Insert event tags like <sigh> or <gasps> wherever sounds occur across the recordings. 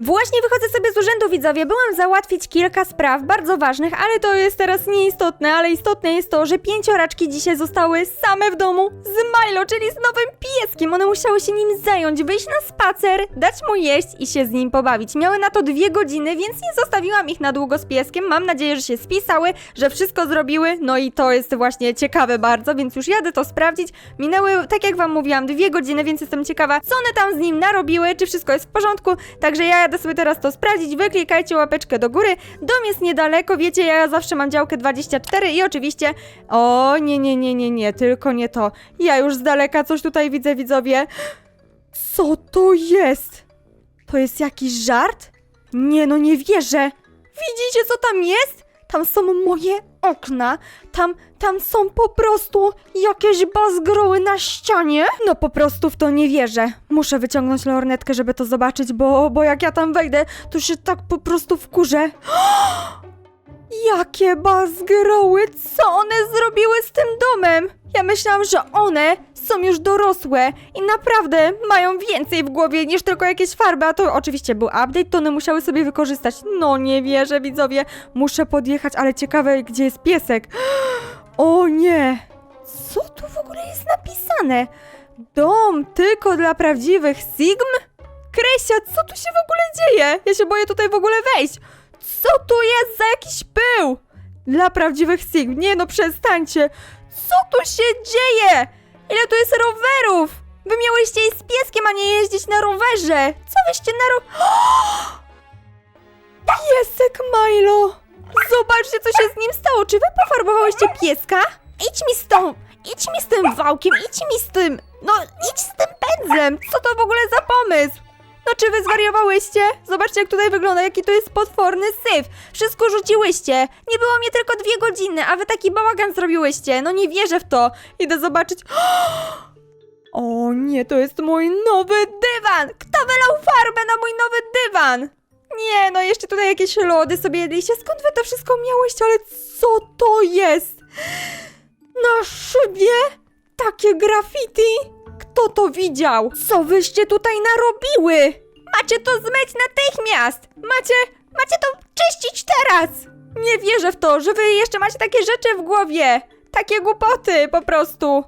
Właśnie wychodzę sobie z urzędu, widzowie. Byłam załatwić kilka spraw bardzo ważnych, ale to jest teraz nieistotne. Ale istotne jest to, że pięcioraczki dzisiaj zostały same w domu z Milo, czyli z nowym pieskiem. One musiały się nim zająć, wyjść na spacer, dać mu jeść i się z nim pobawić. Miały na to dwie godziny, więc nie zostawiłam ich na długo z pieskiem. Mam nadzieję, że się spisały, że wszystko zrobiły. No i to jest właśnie ciekawe bardzo, więc już jadę to sprawdzić. Minęły, tak jak wam mówiłam, dwie godziny, więc jestem ciekawa, co one tam z nim narobiły, czy wszystko jest w porządku. Także ja jadę sobie teraz to sprawdzić. Wy klikajcie łapeczkę do góry. Dom jest niedaleko, wiecie, ja zawsze mam działkę 24 i oczywiście... O, nie, nie, nie, nie, nie, tylko nie to. Ja już z daleka coś tutaj widzę, widzowie. Co to jest? To jest jakiś żart? Nie, no nie wierzę. Widzicie, co tam jest? Tam są moje okna. Tam, tam są po prostu jakieś bazgroły na ścianie. No po prostu w to nie wierzę. Muszę wyciągnąć lornetkę, żeby to zobaczyć, bo, bo jak ja tam wejdę, to się tak po prostu wkurzę. <gasps> Jakie bazgroły! Co one zrobiły z tym domem? Ja myślałam, że one są już dorosłe i naprawdę mają więcej w głowie niż tylko jakieś farby, a to oczywiście był update, to one musiały sobie wykorzystać. No nie wierzę, widzowie. Muszę podjechać, ale ciekawe, gdzie jest piesek. <gasps> O nie! Co tu w ogóle jest napisane? Dom tylko dla prawdziwych Sigm? Kresia, co tu się w ogóle dzieje? Ja się boję tutaj w ogóle wejść. Co tu jest za jakiś pył? Dla prawdziwych Sigm. Nie no, przestańcie. Co tu się dzieje? Ile tu jest rowerów? Wy miałyście iść z pieskiem, a nie jeździć na rowerze. Co wyście na ro... <gasps> Piesek Milo! Zobaczcie, co się z nim stało. Czy wy pofarbowałyście pieska? Idź mi tą... Idź mi z tym wałkiem, idź mi z tym... No, idź z tym pędzlem. Co to w ogóle za pomysł? No czy wy zwariowałyście? Zobaczcie jak tutaj wygląda, jaki to jest potworny syf. Wszystko rzuciłyście. Nie było mnie tylko dwie godziny, a wy taki bałagan zrobiłyście. No nie wierzę w to. Idę zobaczyć. <gasps> O nie, to jest mój nowy dywan! Kto wylał farbę na mój nowy dywan? Nie, no jeszcze tutaj jakieś lody sobie jedliście. Skąd wy to wszystko miałyście? Ale co to jest? Na szybie? Takie graffiti? Kto to widział? Co wyście tutaj narobiły? Macie to zmyć natychmiast! Macie, macie to czyścić teraz! Nie wierzę w to, że wy jeszcze macie takie rzeczy w głowie! Takie głupoty po prostu!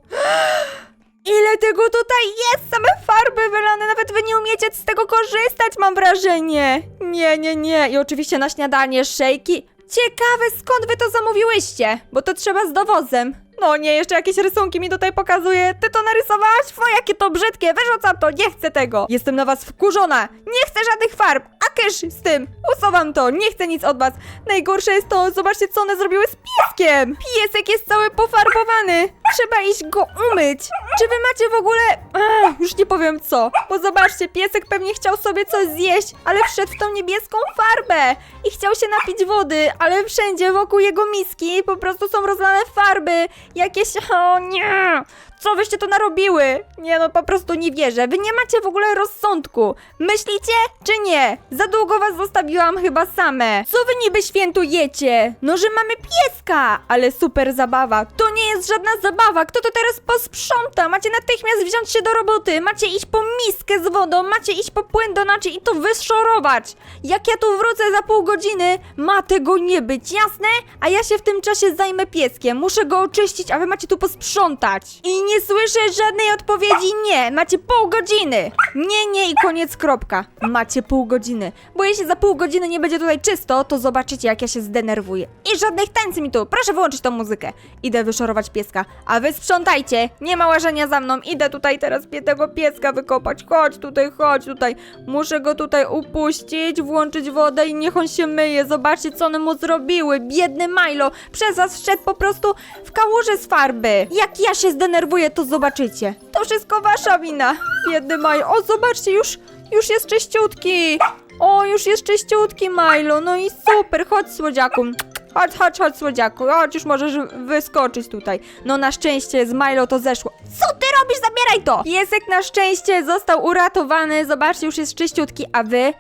<gasps> Ile tego tutaj jest? Same farby wylane, nawet wy nie umiecie z tego korzystać, mam wrażenie! Nie, nie, nie. I oczywiście na śniadanie szejki. Ciekawe, skąd wy to zamówiłyście? Bo to trzeba z dowozem. No nie, jeszcze jakieś rysunki mi tutaj pokazuje. Ty to narysowałaś? Fo, jakie to brzydkie, wyrzucam to, nie chcę tego. Jestem na was wkurzona. Nie chcę żadnych farb. A kysz z tym. Usuwam to, nie chcę nic od was. Najgorsze jest to, zobaczcie co one zrobiły z pieskiem. Piesek jest cały pofarbowany. Trzeba iść go umyć. Czy wy macie w ogóle... Ach, już nie powiem co. Bo zobaczcie, piesek pewnie chciał sobie coś zjeść, ale wszedł w tą niebieską farbę. I chciał się napić wody, ale wszędzie wokół jego miski po prostu są rozlane farby. Jakieś... O nie! Co wyście to narobiły? Nie no, po prostu nie wierzę. Wy nie macie w ogóle rozsądku. Myślicie, czy nie? Za długo was zostawiłam chyba same. Co wy niby świętujecie? No, że mamy pieska! Ale super zabawa. To nie jest żadna zabawa. Kto to teraz posprząta? Macie natychmiast wziąć się do roboty. Macie iść po miskę z wodą. Macie iść po płyn do naczy i to wyszorować. Jak ja tu wrócę za pół godziny, ma tego nie być, jasne? A ja się w tym czasie zajmę pieskiem. Muszę go oczyścić, a wy macie tu posprzątać. I nie słyszę żadnej odpowiedzi nie. Macie pół godziny. Nie, nie i koniec, kropka. Macie pół godziny. Bo jeśli za pół godziny nie będzie tutaj czysto, to zobaczycie jak ja się zdenerwuję. I żadnych tańcy mi tu. Proszę wyłączyć tą muzykę. Idę wyszorować pieska. A wy sprzątajcie. Nie ma łażenia za mną. Idę tutaj teraz biednego pieska wykopać. Chodź tutaj, chodź tutaj. Muszę go tutaj upuścić, włączyć wodę i niech on się myje. Zobaczcie, co one mu zrobiły. Biedny Milo. Przez was wszedł po prostu w kałużę z farby. Jak ja się zdenerwuję, to zobaczycie. To wszystko wasza wina. Biedny Milo. O, zobaczcie, już, już jest czyściutki. O, już jest czyściutki Milo. No i super. Chodź, słodziaku. Chodź, chodź, chodź, słodziaku. Chodź, już możesz wyskoczyć tutaj. No na szczęście z Milo to zeszło. Co ty robisz? Zabieraj to! Piesek na szczęście został uratowany. Zobaczcie, już jest czyściutki, a wy?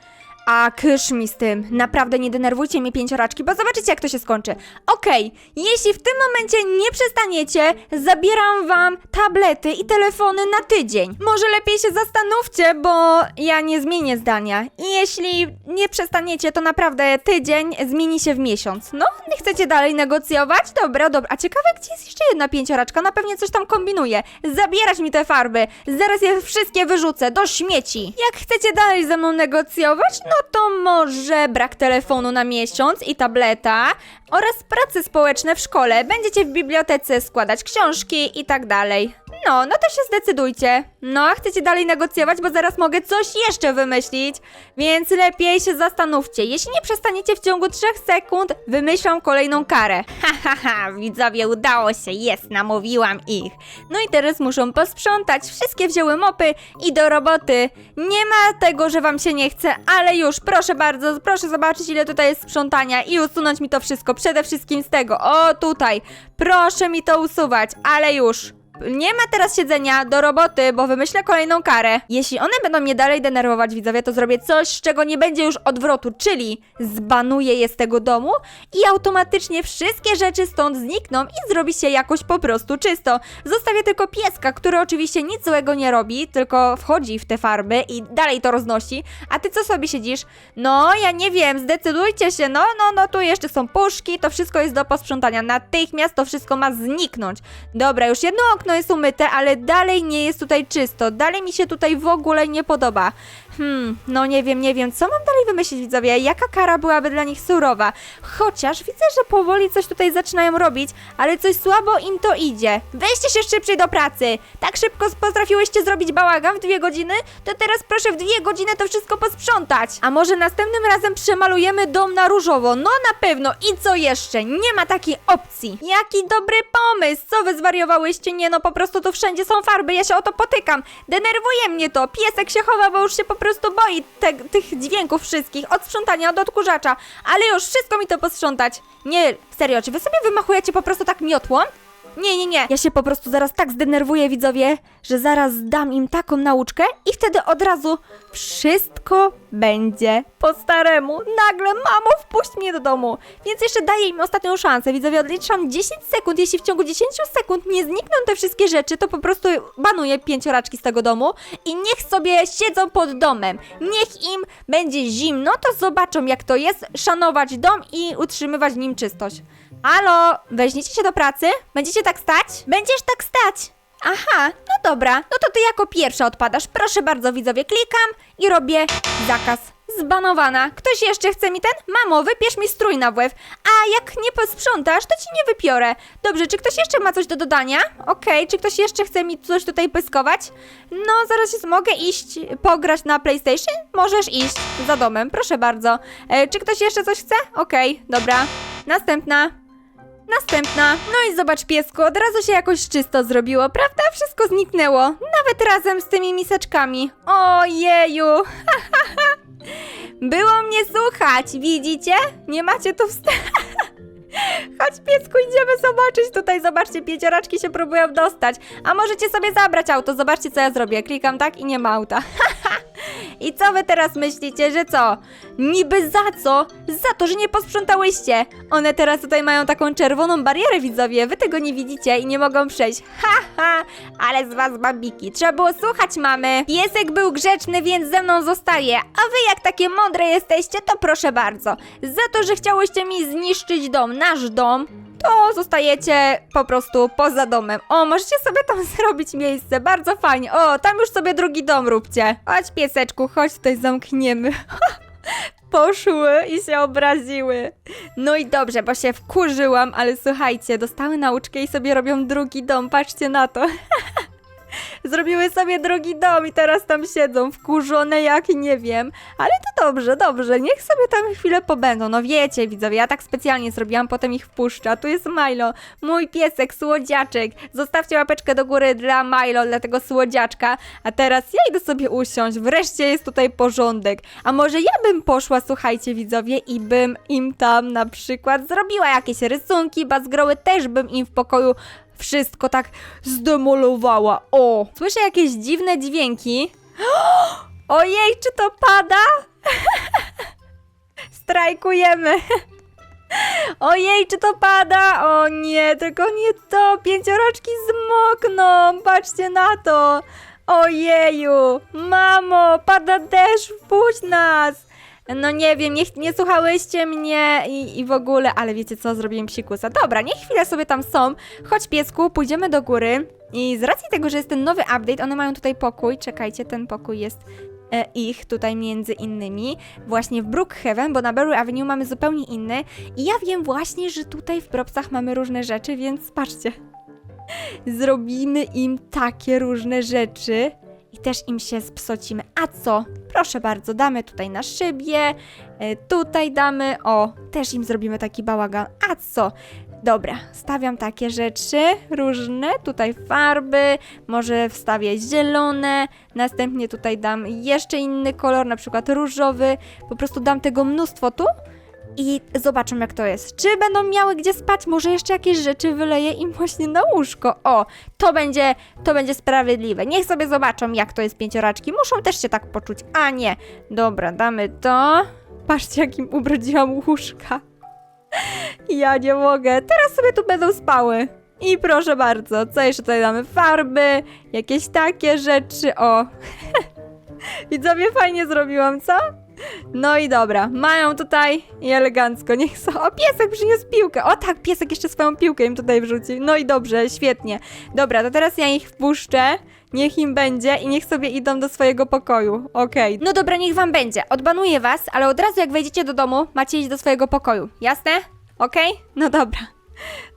A kysz mi z tym. Naprawdę nie denerwujcie mnie pięcioraczki, bo zobaczycie jak to się skończy. Okej, jeśli w tym momencie nie przestaniecie, zabieram wam tablety i telefony na tydzień. Może lepiej się zastanówcie, bo ja nie zmienię zdania. I jeśli nie przestaniecie, to naprawdę tydzień zmieni się w miesiąc. No, nie chcecie dalej negocjować? Dobra, dobra. A ciekawe, gdzie jest jeszcze jedna pięcioraczka? Na pewnie coś tam kombinuje. Zabierać mi te farby. Zaraz je wszystkie wyrzucę do śmieci. Jak chcecie dalej ze mną negocjować, no to może brak telefonu na miesiąc i tableta oraz prace społeczne w szkole. Będziecie w bibliotece składać książki i tak dalej. No, no to się zdecydujcie. No, a chcecie dalej negocjować, bo zaraz mogę coś jeszcze wymyślić. Więc lepiej się zastanówcie. Jeśli nie przestaniecie w ciągu 3 sekund, wymyślam kolejną karę. <laughs> Ha, ha, ha, widzowie, udało się, jest, namówiłam ich. No i teraz muszą posprzątać. Wszystkie wzięły mopy i do roboty. Nie ma tego, że wam się nie chce, ale już, proszę bardzo, proszę zobaczyć, ile tutaj jest sprzątania i usunąć mi to wszystko. Przede wszystkim z tego. O, tutaj. Proszę mi to usuwać, ale już. Nie ma teraz siedzenia do roboty, bo wymyślę kolejną karę. Jeśli one będą mnie dalej denerwować, widzowie, to zrobię coś, z czego nie będzie już odwrotu, czyli zbanuję je z tego domu i automatycznie wszystkie rzeczy stąd znikną i zrobi się jakoś po prostu czysto. Zostawię tylko pieska, który oczywiście nic złego nie robi, tylko wchodzi w te farby i dalej to roznosi. A ty co sobie siedzisz? No, ja nie wiem, zdecydujcie się, no, no, no, tu jeszcze są puszki, to wszystko jest do posprzątania. Natychmiast to wszystko ma zniknąć. Dobra, już jedno okno jest umyte, ale dalej nie jest tutaj czysto. Dalej mi się tutaj w ogóle nie podoba. Hmm, no nie wiem, nie wiem, co mam dalej wymyślić, widzowie? Jaka kara byłaby dla nich surowa? Chociaż widzę, że powoli coś tutaj zaczynają robić, ale coś słabo im to idzie. Weźcie się szybciej do pracy! Tak szybko potrafiłyście zrobić bałagan w dwie godziny, to teraz proszę w dwie godziny to wszystko posprzątać. A może następnym razem przemalujemy dom na różowo? No na pewno. I co jeszcze? Nie ma takiej opcji. Jaki dobry pomysł! Co wy zwariowałyście? Nie no, po prostu tu wszędzie są farby, ja się o to potykam. Denerwuje mnie to. Piesek się chowa, bo już się po prostu boi te, tych dźwięków wszystkich. Od sprzątania, od odkurzacza. Ale już wszystko mi to posprzątać. Nie, serio, czy wy sobie wymachujecie po prostu tak miotłą? Nie, nie, nie. Ja się po prostu zaraz tak zdenerwuję, widzowie, że zaraz dam im taką nauczkę i wtedy od razu wszystko będzie po staremu. Nagle, mamo, wpuść mnie do domu. Więc jeszcze daję im ostatnią szansę. Widzowie, odliczam 10 sekund. Jeśli w ciągu 10 sekund nie znikną te wszystkie rzeczy, to po prostu banuję pięcioraczki z tego domu i niech sobie siedzą pod domem. Niech im będzie zimno, to zobaczą jak to jest szanować dom i utrzymywać nim czystość. Halo, weźmiecie się do pracy? Będziecie tak stać? Będziesz tak stać. Aha, no dobra, no to ty jako pierwsza odpadasz. Proszę bardzo, widzowie, klikam i robię zakaz. Zbanowana. Ktoś jeszcze chce mi ten? Mamo, wypierz mi strój na łeb. A jak nie posprzątasz, to ci nie wypiorę. Dobrze, czy ktoś jeszcze ma coś do dodania? Okej, czy ktoś jeszcze chce mi coś tutaj pyskować? No, zaraz jest, mogę iść pograć na PlayStation? Możesz iść za domem, proszę bardzo. E, czy ktoś jeszcze coś chce? Okej, dobra. Następna. Następna. No i zobacz piesku, od razu się jakoś czysto zrobiło, prawda? Wszystko zniknęło. Nawet razem z tymi miseczkami. Ojeju. <laughs> Było mnie słuchać, widzicie? Nie macie tu wstępu. <laughs> Chodź piesku, idziemy zobaczyć tutaj, zobaczcie, pięcioraczki się próbują dostać. A możecie sobie zabrać auto, zobaczcie co ja zrobię. Klikam tak i nie ma auta. <laughs> I co wy teraz myślicie, że co? Niby za co? Za to, że nie posprzątałyście. One teraz tutaj mają taką czerwoną barierę, widzowie. Wy tego nie widzicie i nie mogą przejść. Ha, ha, ale z was babiki. Trzeba było słuchać mamy. Piesek był grzeczny, więc ze mną zostaje. A wy jak takie mądre jesteście, to proszę bardzo. Za to, że chciałyście mi zniszczyć dom, nasz dom, to zostajecie po prostu poza domem. O, możecie sobie tam <laughs> zrobić miejsce, bardzo fajnie. O, tam już sobie drugi dom róbcie. Chodź pieseczku, chodź tutaj zamkniemy. <laughs> Poszły i się obraziły. No i dobrze, bo się wkurzyłam, ale słuchajcie, dostały nauczkę i sobie robią drugi dom, patrzcie na to. <laughs> Zrobiły sobie drugi dom i teraz tam siedzą, wkurzone jak nie wiem. Ale to dobrze, dobrze, niech sobie tam chwilę pobędą. No wiecie, widzowie, ja tak specjalnie zrobiłam, potem ich wpuszczę. Tu jest Milo, mój piesek, słodziaczek. Zostawcie łapeczkę do góry dla Milo, dla tego słodziaczka. A teraz ja idę sobie usiąść, wreszcie jest tutaj porządek. A może ja bym poszła, słuchajcie, widzowie, i bym im tam na przykład zrobiła jakieś rysunki, bazgroły też bym im w pokoju wszystko tak zdemolowała. O! Słyszę jakieś dziwne dźwięki. <gasps> Ojej, czy to pada? <laughs> Strajkujemy. <laughs> Ojej, czy to pada? O nie, tylko nie to. Pięcioroczki zmokną. Patrzcie na to. Ojeju. Mamo, pada deszcz, wpuść nas. No nie wiem, nie, nie słuchałyście mnie i, i w ogóle, ale wiecie co, zrobiłem psikusa. Dobra, niech chwilę sobie tam są. Chodź piesku, pójdziemy do góry. I z racji tego, że jest ten nowy update, one mają tutaj pokój. Czekajcie, ten pokój jest e, ich tutaj między innymi. Właśnie w Brookhaven, bo na Berry Avenue mamy zupełnie inny. I ja wiem właśnie, że tutaj w propsach mamy różne rzeczy, więc patrzcie. <laughs> Zrobimy im takie różne rzeczy też im się spsocimy. A co? Proszę bardzo, damy tutaj na szybie, e, tutaj damy, o, też im zrobimy taki bałagan. A co? Dobra, stawiam takie rzeczy różne, tutaj farby, może wstawię zielone, następnie tutaj dam jeszcze inny kolor, na przykład różowy, po prostu dam tego mnóstwo tu i zobaczą jak to jest. Czy będą miały gdzie spać, może jeszcze jakieś rzeczy wyleję im właśnie na łóżko. O, to będzie, to będzie sprawiedliwe. Niech sobie zobaczą jak to jest pięcioraczki, muszą też się tak poczuć, a nie. Dobra, damy to. Patrzcie jak im ubrodziłam łóżka. <laughs> Ja nie mogę. Teraz sobie tu będą spały. I proszę bardzo, co jeszcze tutaj damy? Farby, jakieś takie rzeczy. O. <laughs> Widzowie, fajnie zrobiłam, co? No i dobra, mają tutaj i elegancko, niech są. O, piesek przyniósł piłkę. O tak, piesek jeszcze swoją piłkę im tutaj wrzucił. No i dobrze, świetnie. Dobra, to teraz ja ich wpuszczę. Niech im będzie i niech sobie idą do swojego pokoju. Okej. No dobra, niech wam będzie. Odbanuję was, ale od razu jak wejdziecie do domu, macie iść do swojego pokoju. Jasne? Okej? No dobra.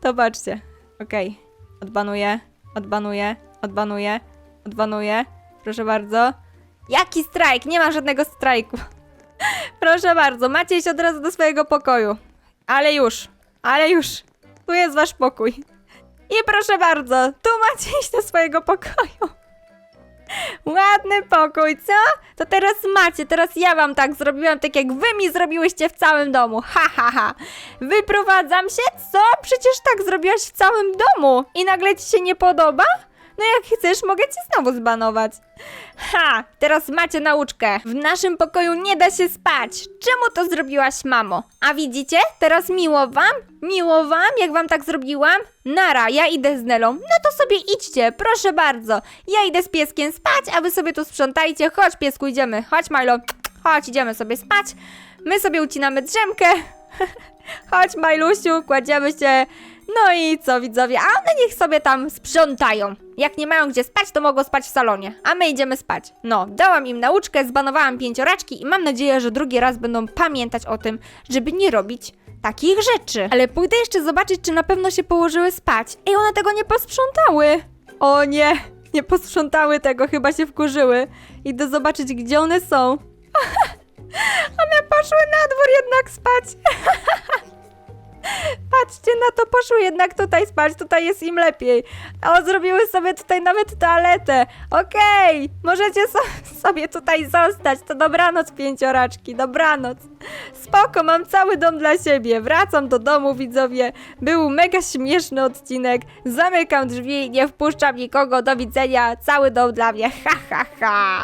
To patrzcie. Okej. Odbanuję, odbanuję, odbanuję, odbanuję. Proszę bardzo. Jaki strajk? Nie ma żadnego strajku. Proszę bardzo, macie iść od razu do swojego pokoju. Ale już, ale już. Tu jest wasz pokój. I proszę bardzo, tu macie iść do swojego pokoju. Ładny pokój, co? To teraz macie, teraz ja wam tak zrobiłam, tak jak wy mi zrobiłyście w całym domu. Ha, ha, ha. Wyprowadzam się? Co? Przecież tak zrobiłaś w całym domu. I nagle ci się nie podoba? No jak chcesz, mogę cię znowu zbanować. Ha, teraz macie nauczkę. W naszym pokoju nie da się spać. Czemu to zrobiłaś, mamo? A widzicie? Teraz miło wam? Miło wam, jak wam tak zrobiłam? Nara, ja idę z Nelą. No to sobie idźcie, proszę bardzo. Ja idę z pieskiem spać, a wy sobie tu sprzątajcie. Chodź, piesku, idziemy. Chodź, Milo. Chodź, idziemy sobie spać. My sobie ucinamy drzemkę. <laughs> Chodź, Majlusiu, kładziemy się. No i co, widzowie? A one niech sobie tam sprzątają. Jak nie mają gdzie spać, to mogą spać w salonie. A my idziemy spać. No, dałam im nauczkę, zbanowałam pięcioraczki i mam nadzieję, że drugi raz będą pamiętać o tym, żeby nie robić takich rzeczy. Ale pójdę jeszcze zobaczyć, czy na pewno się położyły spać. Ej, one tego nie posprzątały. O nie, nie posprzątały tego, chyba się wkurzyły. Idę zobaczyć, gdzie one są. <laughs> one poszły na dwór jednak spać. <laughs> Patrzcie na to, poszły jednak tutaj spać, tutaj jest im lepiej. O, zrobiły sobie tutaj nawet toaletę. Okej, możecie so sobie tutaj zostać. To dobranoc, pięcioraczki, dobranoc. Spoko, mam cały dom dla siebie. Wracam do domu, widzowie. Był mega śmieszny odcinek. Zamykam drzwi, nie wpuszczam nikogo. Do widzenia. Cały dom dla mnie. Ha, ha, ha.